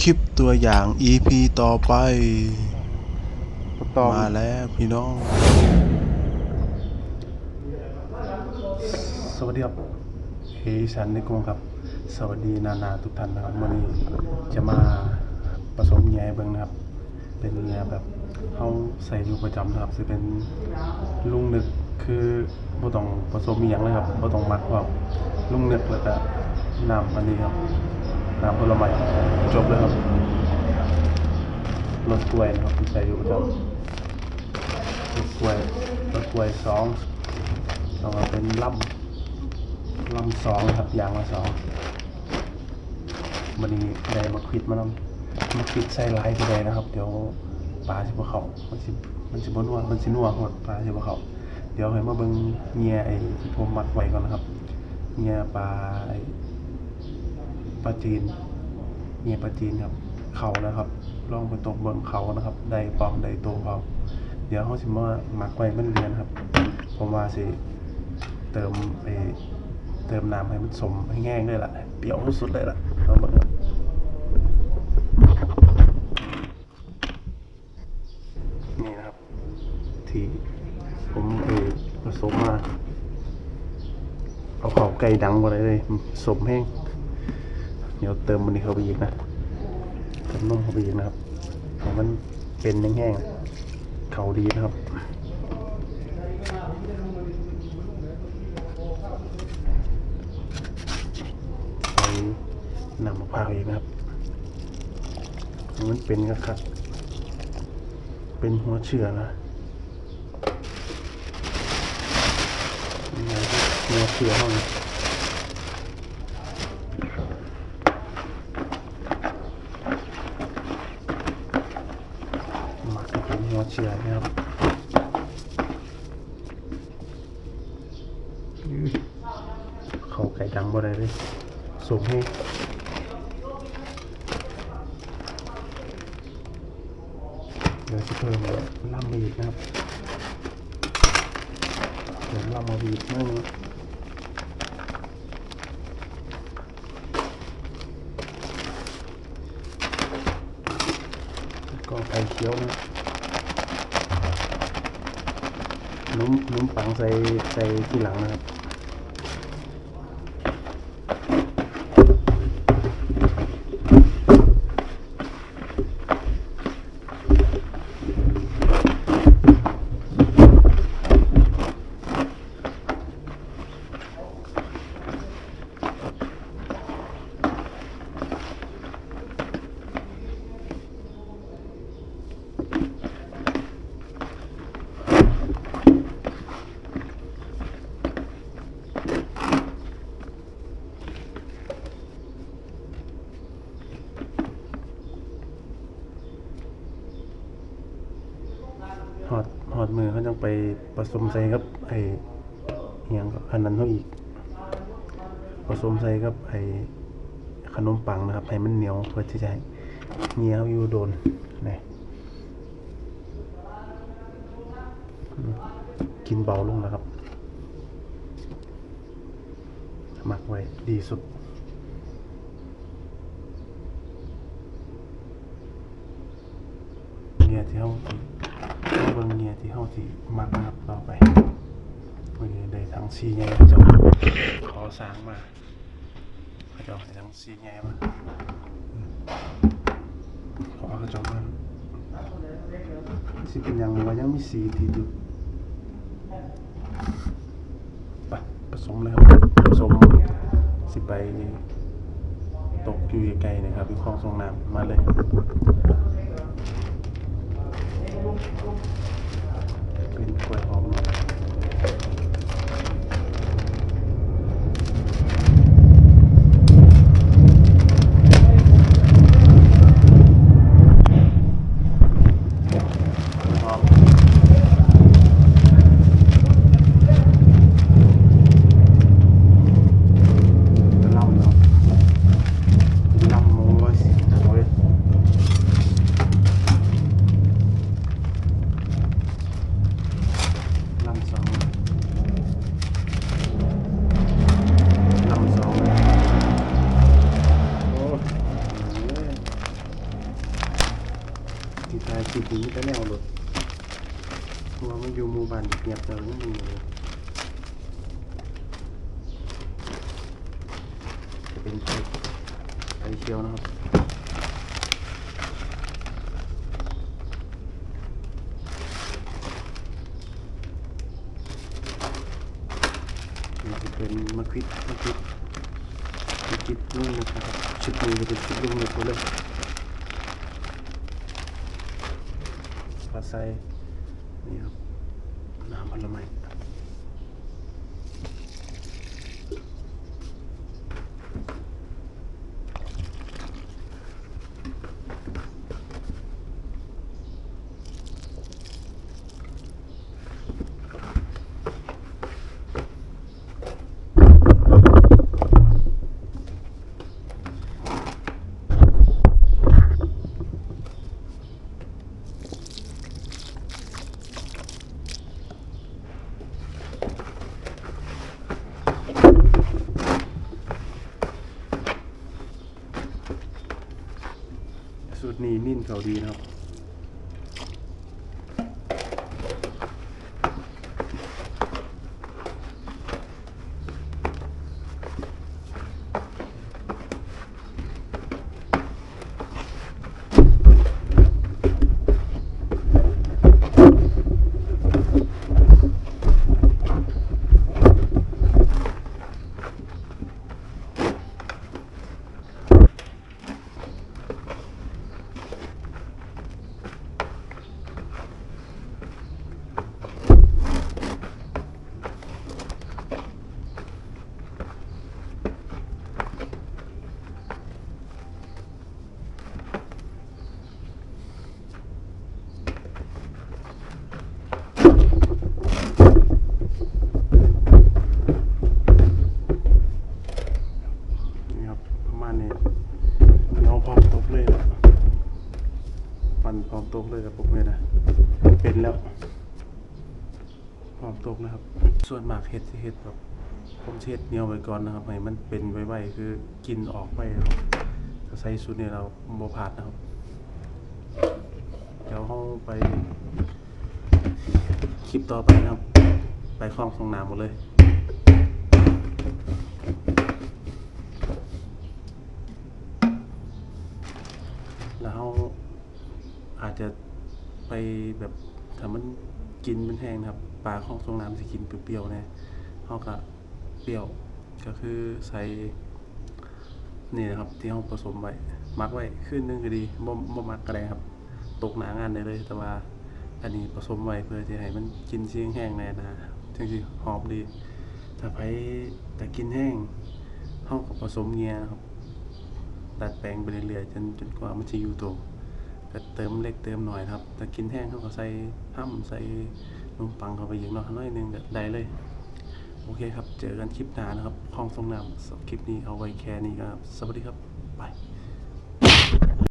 คลิปตัวอย่าง EP ต่อไปต่อมาแล้วพี่น้อง สวัสดีครับเฮชันนิกงครับ สวัสดีนานาทุกท่านนะครับวันนี้จะมาผสมแง่เบิ้งนะครับ เป็นแง่แบบเขาใส่อยู่ประจำนะครับจะเป็นลุงนึกคือบ่ต้องผสมอหย่างเลยครับบ่ต้องมัดว่าลุงนึกแล้วก็น้ำอันนี้ครับ น้ำผลไม้จบเลยครับรสกล้วยนะครับที่ใส่อยู่ประจำรสกล้วยรสกล้วยสองแล้วก็เป็นลำลำสองครับยางละสองมันนี้ได้มาควิดมานำมาควิดใส่ลายไปเลยนะครับ เดี๋ยวปลาสิบเขามันสิมันสิบนัวมันสินัวหมดปลาสิบเขาเดี๋ยวให้มาเบิ่งเงียไอ้ที่ผมมัดไว้ก่อนนะครับเงียปลาไอ้ ปลาจีนเงียปลาจีนครับ เขานะครับลองไปตกบิ่งเขานะครับ ได้ปอมได้โตเขาเดี๋ยวเขาสิมาหมักไว้มันเรียนครับ ผมว่าสิเติมไปเติมน้ำให้มันสมให้แห้งด้วยล่ะ เปรี้ยวสุดเลยล่ะเอาหมดครับนี่นะครับ ที่ผมเอผสมมาเอาเขาไก่ดังมาเลยเลยสมแห้ง เดี๋ยวเติมมันนี้เข้าไปอีกนะเติมนมเข้าไปอีกนะครับให้มันเป็นแห้งๆเขาดีนะครับนำมะพร้าวอีกนะครับมันเป็นกระคักเป็นหัวเชื้อนะหัวเชื้อห้องหมัก ให้เป็นะครับเขาไก่ดังบ่ได้เลยสูงให้เดี๋ยวจะเพิ่มล่ำมาอีกนะครับเดี๋ยวล่ำมาอีกมั่งก็ไข่เคี้ยวนะ นุ่มนุ่มปังใส่ใส่ที่หลังนะครับ หอ ดหอดมือเขาต้องไปผสมใส่กับไอเหียงกับอันนั้นเขาอีกผสมใส่กับไอขนมปังนะครับให้มันเหนียวเพื่อที่จะให้เหนียวอยู่โดนนี่กินเบาลงนะครับหมักไว้ดีสุดเงียที่เขา เอาเบิ่งเงียที่เขาที่มักนะครับต่อไปวันนี้ได้ทั้งซีไงเจ้าขอสางมาเขาจ้าให้ทั้งซีไงมาขอเขาเจ้ามาสิเป็นยังว่ายังมีสีที่อยู่ไปผสมเลยครับผสมสิไปตกอยู่ไกลนะครับอยู่คลองส่งน้ำมาเลย เป็นกล้วยหอมหอมเป็นลำเนาะเป็นลำโม้ยโอ้ย ล ที่ท้ายคลิปนี้มี แต่แนวรถเพราะว่ามันอยู่หมู่บ้านเงียบแล้วมันมีเลยจะเป็นไฟไฟเขียวนะครับนี่จะเป็นมะควิดมะควิดมะควิดลูกนะครับชุดนี้จะเป็นชุดลูกหมเลยปลาไซนี่ครับ น้ำผลไม้ สูตรนี้นิ่นเขาดีนะครับาณนี้เดี๋ยวพร้อมตกเลยนะปั่นพร้อมตกเลยกับผมเลยนะเป็นแล้วพร้อมตกนะครับ ส่วนหมากเห็ดสิเห็ดแบบผมเช็ดเหนียวไว้ก่อนนะครับให้มันเป็นไว้ๆคือกินออกไปครับถ้าใส่สูตรนี้เราโมพาดนะครับ เดี๋ยวเราไปคลิปต่อไปนะครับ ไปคลองสงน้ำหมดเลย แล้วเราอาจจะไปแบบถ้ามันกินมันแห้งนะครับปลาของทรงน้ำสิกินเปรี้ยวๆนี่ยเขาก็เปรี้ยวก็คือใส่นี่นะครับที่เขาผสมไว้มักไว้ขึ้นนึงก็ดีบ่บ่มักก็ได้ครับ ตกหนางานได้เลย แต่ว่าอันนี้ผสมไว้เพื่อที่ให้มันกินเสียงแห้งแน่นะจังสิหอมดีถ้าไปแต่กินแห้งเขาก็ผสมเงียครับ ดัดแปลงไปเรื่อยๆจนจนกว่ามันจะอยู่ตัวก็เติมเล็กเติมหน่อยครับแต่กินแห้งเขาก็ใส่ห้ำใส่นมปังเข้าไปอย่างน้อยน้อยนึงก็ได้เลย โอเคครับ เจอกันคลิปหน้านะครับคลองทรงน้ำคลิปนี้เอาไว้แค่นี้ครับ สวัสดีครับ บาย